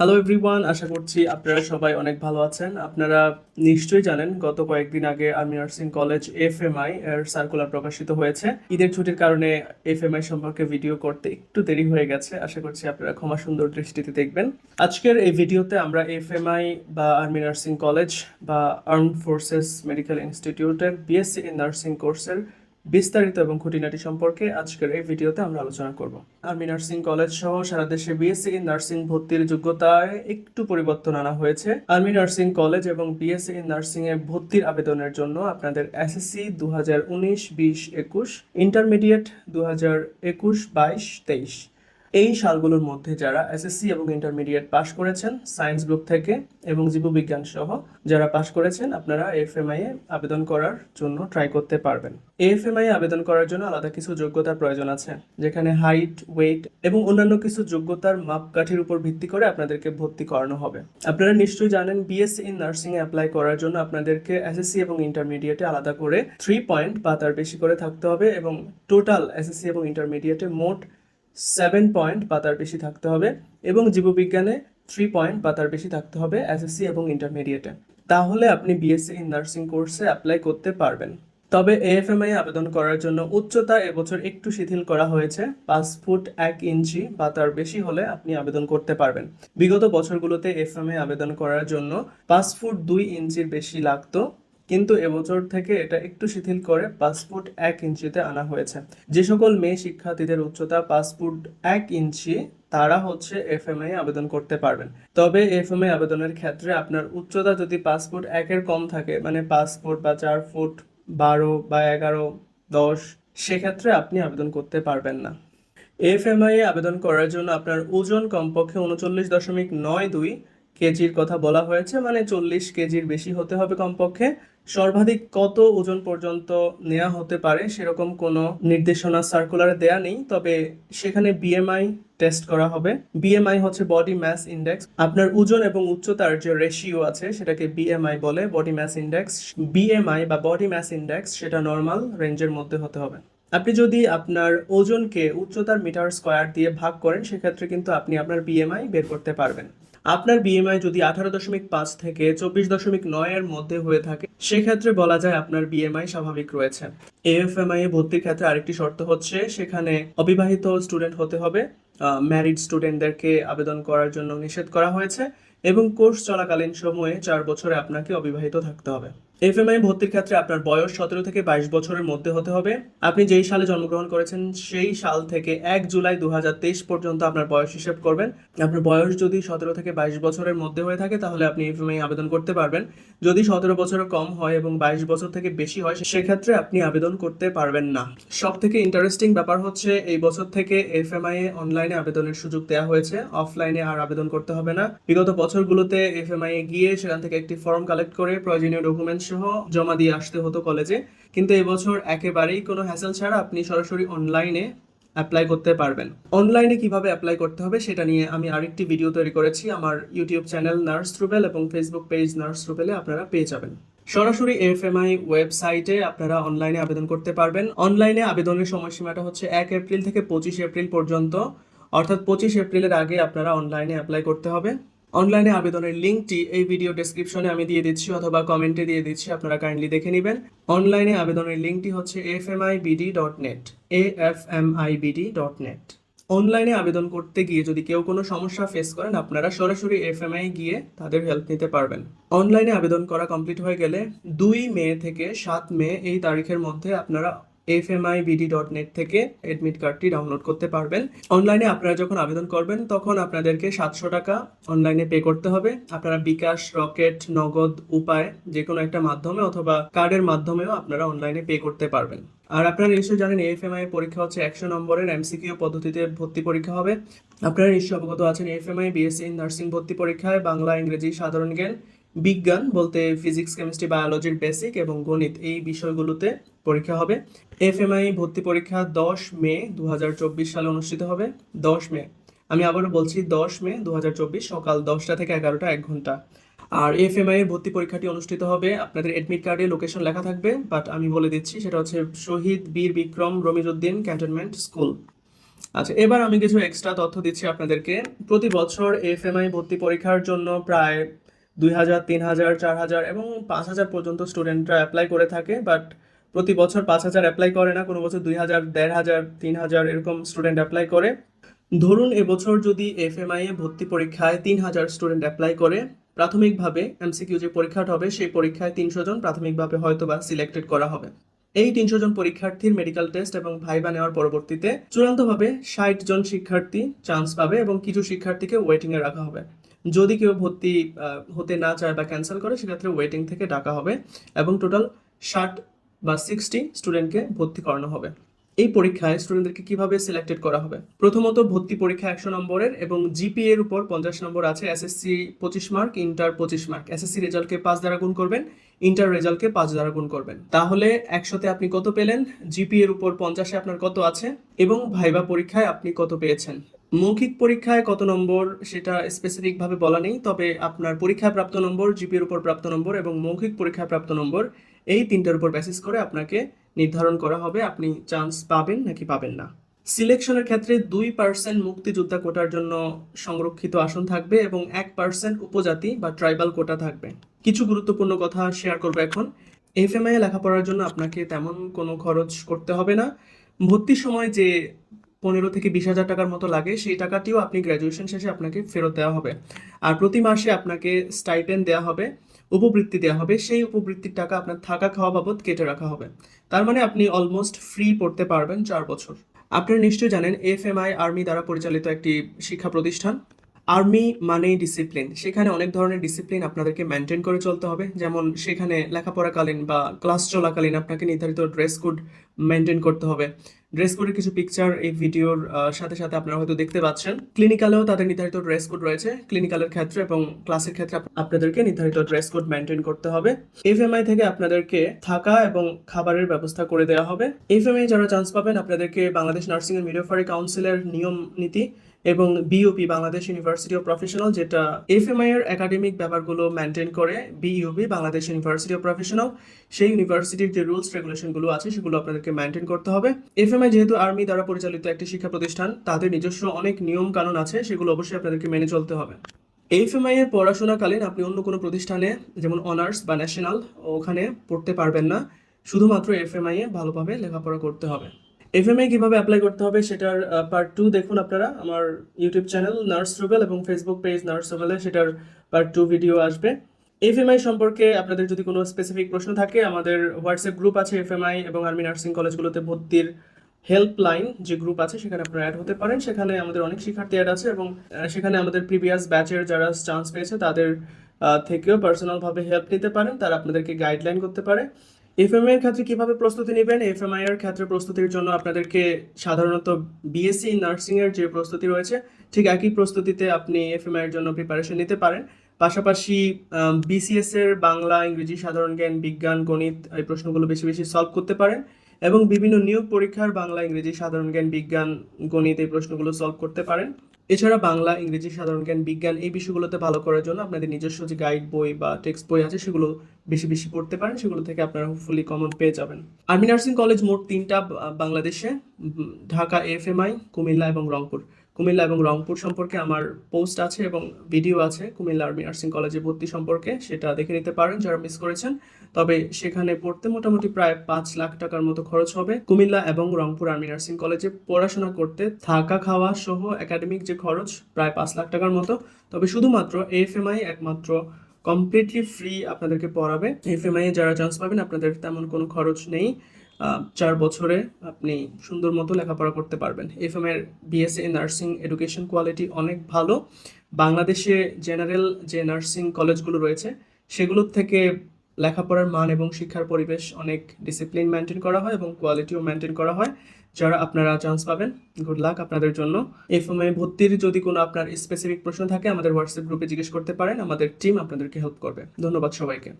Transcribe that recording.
Hello everyone আশা করছি আপনারা সবাই অনেক ভালো আছেন। আপনারা নিশ্চয়ই জানেন, গত কয়েকদিন আগে আর্মি নার্সিং কলেজ এফএমআই এর সার্কুলার প্রকাশিত হয়েছে। ঈদের ছুটির কারণে এফ এম আই সম্পর্কে ভিডিও করতে একটু দেরি হয়ে গেছে। আশা করছি আপনারা ক্ষমা সুন্দর দৃষ্টিতে দেখবেন। আজকের এই ভিডিওতে আমরা এফ এম আই বা আর্মি নার্সিং কলেজ বা আর্ম ফোর্সেস মেডিকেল ইনস্টিটিউটের বিএসসি ইন নার্সিং কোর্সের বিস্তারিত এবং খুঁটিনাটি সম্পর্কে আজকের এই ভিডিওতে আমরা আলোচনা করব। আর্মি নার্সিং কলেজ সহ সারা দেশে বিএসসি ইন নার্সিং ভর্তির যোগ্যতায় একটু পরিবর্তন আনা হয়েছে। আর্মি নার্সিং কলেজ এবং বিএসসি ইন নার্সিং এ ভর্তির আবেদনের জন্য আপনাদের এসএসসি দু হাজার উনিশ, বিশ, একুশ, ইন্টারমিডিয়েট দু হাজার একুশ, বাইশ, তেইশ। এই সালগুলোর মধ্যে যারা এসএসসি এবং ইন্টারমিডিয়েট পাশ করেছেন সায়েন্স গ্রুপ থেকে এবং জীববিজ্ঞান সহ যারা পাশ করেছেন, আপনারা এফএমআই এ আবেদন করার জন্য ট্রাই করতে পারবেন। এফএমআই আবেদন করার জন্য আলাদা কিছু যোগ্যতার প্রয়োজন আছে, যেখানে হাইট ওয়েট এবং অন্যান্য কিছু যোগ্যতার মাপকাঠির উপর ভিত্তি করে আপনাদেরকে ভর্তি করানো হবে। আপনারা নিশ্চয়ই জানেন বিএসসি ইন নার্সিং এ অ্যাপ্লাই করার জন্য আপনাদেরকে এসএসসি এবং ইন্টারমিডিয়েটে আলাদা করে থ্রি পয়েন্ট বা তার বেশি করে থাকতে হবে এবং টোটাল এসএসসি এবং ইন্টারমিডিয়েটে মোট সেভেন পয়েন্ট বা তার বেশি থাকতে হবে এবং জীববিজ্ঞানে থ্রি পয়েন্ট বা তার বেশি থাকতে হবে এসএসসি এবং ইন্টারমিডিয়েটে তাহলে আপনি বিএসসি ইন নার্সিং কোর্সে অ্যাপ্লাই করতে পারবেন। তবে এএফএমআই আবেদন করার জন্য উচ্চতা এবছর একটু শিথিল করা হয়েছে। পাঁচ ফুট এক ইঞ্চি বা তার বেশি হলে আপনি আবেদন করতে পারবেন। বিগত বছরগুলোতে এফএমআই আবেদন করার জন্য পাঁচ ফুট দুই ইঞ্চির বেশি লাগতো। কিন্তু এবছর থেকে এটা একটু শিথিল করে পাঁচ ফুট এক ইঞ্চিতে আনা হয়েছে। যে সকল মেয়ে শিক্ষার্থীদের উচ্চতা পাঁচ ফুট এক ইঞ্চি, তারা হচ্ছে এফএমআই আবেদন করতে পারবেন। তবে এফ এম আই আবেদনের ক্ষেত্রে আপনার উচ্চতা যদি পাঁচ ফুট একের কম থাকে মানে পাঁচ ফুট বা চার ফুট বারো বা এগারো, দশ, সেক্ষেত্রে আপনি আবেদন করতে পারবেন না। এফএমআই এ আবেদন করার জন্য আপনার ওজন কমপক্ষে উনচল্লিশ দশমিক নয় দুই কেজির কথা বলা হয়েছে মানে চল্লিশ কেজির বেশি হতে হবে কমপক্ষে। সর্বাধিক কত ওজন পর্যন্ত নেওয়া হতে পারে সেরকম কোনো নির্দেশনা সার্কুলারে দেয়া নেই, তবে সেখানে বিএমআই টেস্ট করা হবে। বিএমআই হচ্ছে বডি ম্যাস ইন্ডেক্স আপনার ওজন এবং উচ্চতার যে রেশিও আছে, সেটাকে বিএমআই বলে বডি ম্যাস ইন্ডেক্স বিএমআই বা বডি ম্যাস ইন্ডেক্স সেটা নর্মাল রেঞ্জের মধ্যে হতে হবে। আপনি যদি আপনার ওজনকে উচ্চতার মিটার স্কোয়ার দিয়ে ভাগ করেন, সেক্ষেত্রে কিন্তু আপনি আপনার বিএমআই বের করতে পারবেন। আপনার বিএমআই যদি আঠারো দশমিক পাঁচ থেকে চব্বিশ দশমিক নয় এর মধ্যে হয়ে থাকে, সেক্ষেত্রে বলা যায় আপনার বিএমআই স্বাভাবিক রয়েছে। এএফএমআই এ ভর্তির ক্ষেত্রে আরেকটি শর্ত হচ্ছে, সেখানে অবিবাহিত স্টুডেন্ট হতে হবে। ম্যারিড স্টুডেন্টদেরকে আবেদন করার জন্য নিষেধ করা হয়েছে এবং কোর্স চলাকালীন সময়ে চার বছরে আপনাকে অবিবাহিত থাকতে হবে। এফএমআই ভর্তির ক্ষেত্রে আপনার বয়স সতেরো থেকে বাইশ বছরের মধ্যে হতে হবে। আপনি যেই সালে জন্মগ্রহণ করেছেন, সেই সাল থেকে এক জুলাই দু হাজার তেইশ পর্যন্ত আপনার বয়স হিসেব করবেন। আপনার বয়স যদি সতেরো থেকে বাইশ বছরের মধ্যে হয়ে থাকে, তাহলে আপনি এফএমআই আবেদন করতে পারবেন। যদি সতেরো বছরের কম হয় এবং বাইশ বছর থেকে বেশি হয়, সেক্ষেত্রে আপনি আবেদন করতে পারবেন না। সব থেকে ইন্টারেস্টিং ব্যাপার হচ্ছে, এই বছর থেকে এফএমআই এ অনলাইনে আবেদনের সুযোগ দেওয়া হয়েছে। অফলাইনে আর আবেদন করতে হবে না। বিগত বছরগুলোতে এফএমআই এ গিয়ে সেখান থেকে একটি ফর্ম কালেক্ট করে প্রয়োজনীয় ডকুমেন্টস সহ জমা দিয়ে আসতে হতো কলেজে কিন্তু এবছর একেবারেই কোনো হ্যাসেল ছাড়া আপনি সরাসরি অনলাইনে অ্যাপ্লাই করতে পারবেন। অনলাইনে কীভাবে অ্যাপ্লাই করতে হবে সেটা নিয়ে আমি আরেকটি ভিডিও তৈরি করেছি। আমার ইউটিউব চ্যানেল নার্স রুবেল এবং ফেসবুক পেজ নার্স রুবেলে আপনারা পেয়ে যাবেন। সরাসরি এফএমআই ওয়েবসাইটে আপনারা অনলাইনে আবেদন করতে পারবেন। অনলাইনে আবেদনের সময়সীমাটা হচ্ছে এক এপ্রিল থেকে পঁচিশ এপ্রিল পর্যন্ত। অর্থাৎ পঁচিশ এপ্রিলের আগে আপনারা অনলাইনে অ্যাপ্লাই করতে হবে। অনলাইনে আবেদনের লিঙ্কটি এই ভিডিও ডেসক্রিপশনে আমি দিয়ে দিচ্ছি অথবা কমেন্টে দিয়ে দিচ্ছি, আপনারা কাইন্ডলি দেখে নেবেন। অনলাইনে আবেদনের লিঙ্কটি হচ্ছে F M I BD dot net A F M I BD dot net অনলাইনে আবেদন করতে গিয়ে যদি কেউ কোনো সমস্যা ফেস করেন, আপনারা সরাসরি এফএমআই গিয়ে তাদের হেল্প নিতে পারবেন। অনলাইনে আবেদন করা কমপ্লিট হয়ে গেলে দুই মে থেকে সাত মে এই তারিখের মধ্যে আপনারা F M I BD dot net থেকে অ্যাডমিট কার্ডটি ডাউনলোড করতে পারবেন। অনলাইনে আপনারা যখন আবেদন করবেন, তখন আপনাদেরকে সাতশো টাকা অনলাইনে পে করতে হবে। আপনারা বিকাশ, রকেট, নগদ, উপায় যে কোনো একটা মাধ্যমে অথবা কার্ডের মাধ্যমেও আপনারা অনলাইনে পে করতে পারবেন। আর আপনারা নিশ্চয়ই জানেন এফএমআই পরীক্ষা হচ্ছে একশো নম্বরের এমসিকিউ পদ্ধতিতে ভর্তি পরীক্ষা হবে। আপনারা নিশ্চয়ই অবগত আছেন এফএমআই বিএসসি নার্সিং ভর্তি পরীক্ষায় বাংলা, ইংরেজি, সাধারণ জ্ঞান বিজ্ঞান বলতে ফিজিক্স কেমিস্ট্রি বায়োলজির বেসিক এবং গণিত এই বিষয়গুলোতে পরীক্ষা হবে। এফএমআই ভর্তি পরীক্ষা দশ মে দু হাজার চব্বিশ সালে অনুষ্ঠিত হবে। দশ মে। আমি আবারও বলছি দশ মে দু হাজার চব্বিশ সকাল দশটা থেকে এগারোটা এক ঘণ্টা। আর এফএমআই এর ভর্তি পরীক্ষাটি অনুষ্ঠিত হবে, আপনাদের এডমিট কার্ডে লোকেশন লেখা থাকবে বাট আমি বলে দিচ্ছি সেটা হচ্ছে শহীদ বীর বিক্রম রমিজউদ্দিন ক্যান্টনমেন্ট স্কুল আচ্ছা এবার আমি কিছু এক্সট্রা তথ্য দিচ্ছি আপনাদেরকে। প্রতি বছর এফএমআই ভর্তি পরীক্ষার জন্য প্রায় দুই হাজার, তিন হাজার, চার হাজার এবং পাঁচ হাজার পর্যন্ত স্টুডেন্টরা অ্যাপ্লাই করে থাকে বাট প্রতি বছর পাঁচ হাজার অ্যাপ্লাই করে না, কোনো বছর দুই হাজার, দেড় হাজার, তিন হাজার এরকম স্টুডেন্ট অ্যাপ্লাই করে। ধরুন এবছর যদি এফএমআই এ ভর্তি পরীক্ষায় তিন হাজার স্টুডেন্ট অ্যাপ্লাই করে, প্রাথমিকভাবে এমসিকিউ যে পরীক্ষাটা হবে, সেই পরীক্ষায় তিনশো জন প্রাথমিকভাবে হয়তো বা সিলেক্টেড করা হবে। এই তিনশো জন পরীক্ষার্থীর মেডিকেল টেস্ট এবং ভাইবা নেওয়ার পরবর্তীতে চূড়ান্তভাবে ষাট জন শিক্ষার্থী চান্স পাবে এবং কিছু শিক্ষার্থীকে ওয়েটিং এ রাখা হবে। যদি কেউ ভর্তি হতে না চায় বা ক্যান্সেল করে, সেক্ষেত্রে ওয়েটিং থেকে ডাকা হবে এবং টোটাল ষাট বা সিক্সটি স্টুডেন্টকে ভর্তি করানো হবে। এই পরীক্ষায় স্টুডেন্টদেরকে কীভাবে সিলেক্টেড করা হবে? প্রথমত ভর্তি পরীক্ষা একশো নম্বরের এবং জিপি এর উপর পঞ্চাশ নম্বর আছে এসএসসি পঁচিশ মার্ক ইন্টার পঁচিশ মার্ক এসএসসি রেজাল্টকে পাঁচ দ্বারা গুণ করবেন ইন্টার রেজাল্টকে পাঁচ দ্বারা গুণ করবেন। তাহলে একশোতে আপনি কত পেলেন? জিপি এর উপর পঞ্চাশে আপনার কত আছে? এবং ভাইবা পরীক্ষায় আপনি কত পেয়েছেন? মৌখিক পরীক্ষায় কত নম্বর সেটা স্পেসিফিক ভাবে বলা নেই, তবে আপনার পরীক্ষায় প্রাপ্ত নম্বর জিপির উপর প্রাপ্ত নম্বর এবং মৌখিক পরীক্ষায় প্রাপ্ত নম্বর, এই তিনটার উপর বেসিস করে আপনাকে নির্ধারণ করা হবে, আপনি চান্স পাবেন নাকি পাবেন না। সিলেকশনের ক্ষেত্রে দুই পার্সেন্ট মুক্তিযোদ্ধা কোটার জন্য সংরক্ষিত আসন থাকবে এবং এক পার্সেন্ট উপজাতি বা ট্রাইবাল কোটা থাকবে। কিছু গুরুত্বপূর্ণ কথা শেয়ার করব এখন। এফএমআই লেখাপড়ার জন্য আপনাকে তেমন কোনো খরচ করতে হবে না। ভর্তির সময় যে পনেরো থেকে বিশ হাজার টাকার মতো লাগে, সেই টাকাটিও আপনি গ্র্যাজুয়েশন শেষে আপনাকে ফেরত দেওয়া হবে। আর প্রতি মাসে আপনাকে স্টাইপেন্ড দেওয়া হবে, উপবৃত্তি দেওয়া হবে, সেই উপবৃত্তির টাকা আপনার থাকা খাওয়া বাবদ কেটে রাখা হবে। তার মানে আপনি অলমোস্ট ফ্রি পড়তে পারবেন চার বছর। আপনারা নিশ্চয়ই জানেন এফএমআই আর্মি দ্বারা পরিচালিত একটি শিক্ষা প্রতিষ্ঠান। আর্মি মানেই ডিসিপ্লিন সেখানে অনেক ধরনের ডিসিপ্লিন আপনাদেরকে মেনটেন করে চলতে হবে। যেমন সেখানে লেখাপড়াকালীন বা ক্লাস চলাকালীন আপনাকে নির্ধারিত ড্রেস কোড মেনটেন করতে হবে। ড্রেস কোডের কিছু পিকচার এই ভিডিওর সাথে সাথে আপনারা হয়তো দেখতে পাচ্ছেন। ক্লিনিক্যালেও তাদের নির্ধারিত ড্রেস কোড রয়েছে। ক্লিনিক্যালের ক্ষেত্রে এবং ক্লাসের ক্ষেত্রে আপনাদেরকে নির্ধারিত ড্রেস কোড মেনটেন করতে হবে। এফএমআই থেকে আপনাদেরকে থাকা এবং খাবারের ব্যবস্থা করে দেওয়া হবে। এফএমআই যারা চান্স পাবেন, আপনাদেরকে বাংলাদেশ নার্সিং এন্ড মিডওয়াইফারি কাউন্সিলের নিয়ম নীতি এবং BUP Bangladesh university of professional যেটা এফএমআই এর একাডেমিক ব্যাপারগুলো মেনটেন করে BUP Bangladesh university of professional সেই ইউনিভার্সিটির যে রুলস রেগুলেশনগুলো আছে, সেগুলো আপনাদেরকে মেনটেন করতে হবে। এফএমআই যেহেতু আর্মি দ্বারা পরিচালিত একটি শিক্ষা প্রতিষ্ঠান, তাদের নিজস্ব অনেক নিয়ম কানুন আছে, সেগুলো অবশ্যই আপনাদেরকে মেনে চলতে হবে। এফএমআই এর পড়াশোনাকালীন আপনি অন্য কোনো প্রতিষ্ঠানে, যেমন অনার্স বা ন্যাশনাল, ওখানে পড়তে পারবেন না। শুধুমাত্র এফএমআই এ ভালোভাবে লেখাপড়া করতে হবে। এফএমআই কীভাবে অ্যাপ্লাই করতে হবে সেটার পার্ট টু দেখুন আপনারা। আমার ইউটিউব চ্যানেল নার্স রুবেল এবং ফেসবুক পেজ নার্স রুবেলে সেটার পার্ট টু ভিডিও আসবে। এফএমআই সম্পর্কে আপনাদের যদি কোনো স্পেসিফিক প্রশ্ন থাকে, আমাদের হোয়াটসঅ্যাপ গ্রুপ আছে এফএমআই এবং আর্মি নার্সিং কলেজগুলোতে ভর্তির হেল্পলাইন যে গ্রুপ আছে, সেখানে আপনারা অ্যাড হতে পারেন। সেখানে আমাদের অনেক শিক্ষার্থী অ্যাড আছে এবং সেখানে আমাদের প্রিভিয়াস ব্যাচের যারা চান্স পেয়েছে, তাদের থেকেও পার্সোনালভাবে হেল্প নিতে পারেন। তারা আপনাদেরকে গাইডলাইন করতে পারে। এফএমআই এর ক্ষেত্রে কীভাবে প্রস্তুতি নেবেন? এফএমআই এর ক্ষেত্রে প্রস্তুতির জন্য আপনাদেরকে সাধারণত বিএসসি নার্সিং এর যে প্রস্তুতি রয়েছে, ঠিক একই প্রস্তুতিতে আপনি এফএমআই এর জন্য প্রিপারেশন নিতে পারেন। পাশাপাশি বিসিএস এর বাংলা, ইংরেজি, সাধারণ জ্ঞান, বিজ্ঞান, গণিত এই প্রশ্নগুলো বেশি বেশি সলভ করতে পারেন। এবং বিভিন্ন নিয়োগ পরীক্ষার বাংলা, ইংরেজি, সাধারণ জ্ঞান, বিজ্ঞান, গণিত এই প্রশ্নগুলো সলভ করতে পারেন। এছাড়া বাংলা, ইংরেজি, সাধারণ জ্ঞান, বিজ্ঞান এই বিষয়গুলোতে ভালো করার জন্য আপনাদের নিজস্ব যে গাইড বই বা টেক্সট বই আছে সেগুলো বেশি বেশি পড়তে পারেন, সেগুলো থেকে আপনারা হোপফুলি কমন পেয়ে যাবেন। আর্মি নার্সিং কলেজ মোট তিনটা বাংলাদেশে ঢাকা এফএমআই কুমিল্লা এবং রংপুর। কুমিল্লা এবং রংপুর সম্পর্কে আমার পোস্ট আছে এবং ভিডিও আছে কুমিল্লা আর্মি নার্সিং কলেজে ভর্তি সম্পর্কে, সেটা দেখে নিতে পারেন, যারা মিস করেছেন। তবে সেখানে পড়তে মোটামুটি প্রায় পাঁচ লাখ টাকার মতো খরচ হবে। কুমিল্লা এবং রংপুর আর্মি নার্সিং কলেজে পড়াশোনা করতে থাকা খাওয়া সহ একাডেমিক যে খরচ প্রায় পাঁচ লাখ টাকার মতো। তবে শুধুমাত্র এফএমআই একমাত্র কমপ্লিটলি ফ্রি আপনাদেরকে পড়াবে। এফএমআই এ যারা চান্স পাবেন আপনাদের তেমন কোনো খরচ নেই। চার বছরে আপনি সুন্দর মতো লেখাপড়া করতে পারবেন। এফএম এর বিএসএ নার্সিং এডুকেশন কোয়ালিটি অনেক ভালো। বাংলাদেশে জেনারেল যে নার্সিং কলেজগুলো রয়েছে, সেগুলোর থেকে লেখাপড়ার মান এবং শিক্ষার পরিবেশ অনেক ডিসিপ্লিন মেনটেন করা হয় এবং কোয়ালিটিও মেনটেন করা হয়। যারা আপনারা চান্স পাবেন গুড লাক আপনাদের জন্য। এই ফর্মে ভর্তির যদি কোনো আপনার স্পেসিফিক প্রশ্ন থাকে, আমাদের হোয়াটসঅ্যাপ গ্রুপে জিজ্ঞেস করতে পারেন। আমাদের টিম আপনাদেরকে হেল্প করবে। ধন্যবাদ সবাইকে।